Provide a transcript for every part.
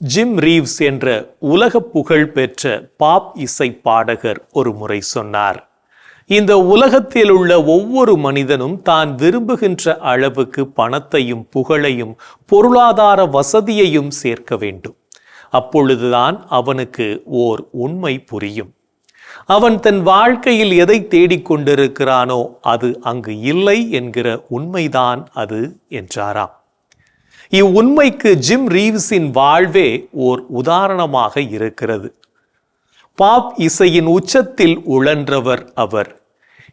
Gym ரீவ்ஸ் என்ற உலக புகழ் பெற்ற பாப் இசை பாடகர் ஒரு முறை சொன்னார். இந்த உலகத்தில் உள்ள ஒவ்வொரு மனிதனும் தான் விரும்புகின்ற அளவுக்கு பணத்தையும் புகழையும் பொருளாதார வசதியையும் சேர்க்க வேண்டும். அப்பொழுதுதான் அவனுக்கு ஓர் உண்மை புரியும். அவன் தன் வாழ்க்கையில் எதை தேடிக்கொண்டிருக்கிறானோ அது அங்கு இல்லை என்கிற உண்மைதான் அது என்றாராம். இவ்வுண்மைக்கு ஜிம் ரீவ்ஸின் வாழ்வே ஓர் உதாரணமாக இருக்கிறது. பாப் இசையின் உச்சத்தில் உழன்றவர் அவர்.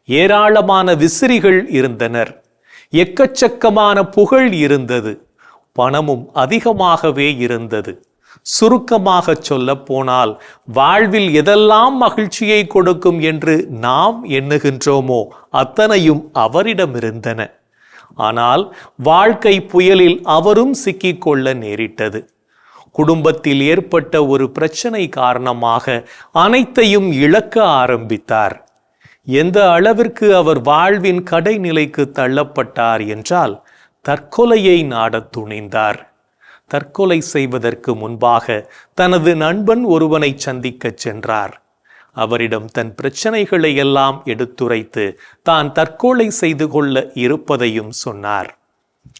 ஏராளமான விசிறிகள் இருந்தனர். எக்கச்சக்கமான புகழ் இருந்தது. பணமும் அதிகமாகவே இருந்தது. சுருக்கமாக சொல்ல போனால் வாழ்வில் எதெல்லாம் மகிழ்ச்சியை கொடுக்கும் என்று நாம் எண்ணுகின்றோமோ அத்தனையும் அவரிடமிருந்தன. ஆனால் வாழ்க்கை புயலில் அவரும் சிக்கிக்கொள்ள நேரிட்டது. குடும்பத்தில் ஏற்பட்ட ஒரு பிரச்சனை காரணமாக அனைத்தையும் இழக்க ஆரம்பித்தார். எந்த அளவிற்கு அவர் வாழ்வின் கடைநிலைக்கு தள்ளப்பட்டார் என்றால் தற்கொலையை நாடத் துணிந்தார். தற்கொலை செய்வதற்கு முன்பாக தனது நண்பன் ஒருவனை சந்திக்கச் சென்றார். அவரிடம் தன் பிரச்சனைகளை எல்லாம் எடுத்துரைத்து தான் தற்கொலை செய்து கொள்ள இருப்பதையும் சொன்னார்.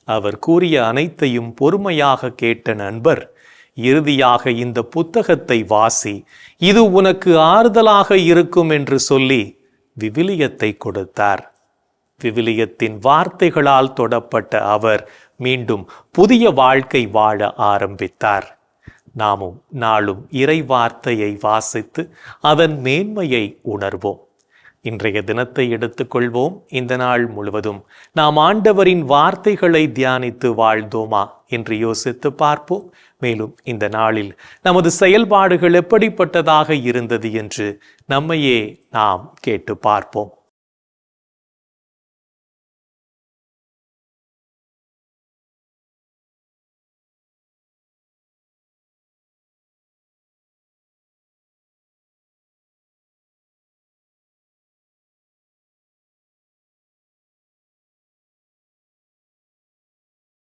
அவர் கூறிய அனைத்தையும் பொறுமையாக கேட்ட நண்பர் இறுதியாக இந்த புத்தகத்தை வாசி இது உனக்கு ஆறுதலாக இருக்கும் என்று சொல்லி விவிலியத்தை கொடுத்தார். விவிலியத்தின் வார்த்தைகளால் தொடப்பட்ட அவர் மீண்டும் புதிய வாழ்க்கை வாழ ஆரம்பித்தார். நாமும் நாளும் இறை வார்த்தையை வாசித்து அதன் மேன்மையை உணர்வோம். இன்றைய தினத்தை எடுத்துக்கொள்வோம். இந்த நாள் முழுவதும் நாம் ஆண்டவரின் வார்த்தைகளை தியானித்து வாழ்ந்தோமா என்று யோசித்து பார்ப்போம். மேலும் இந்த நாளில் நமது செயல்பாடுகள் எப்படிப்பட்டதாக இருந்தது என்று நம்மையே நாம் கேட்டு பார்ப்போம்.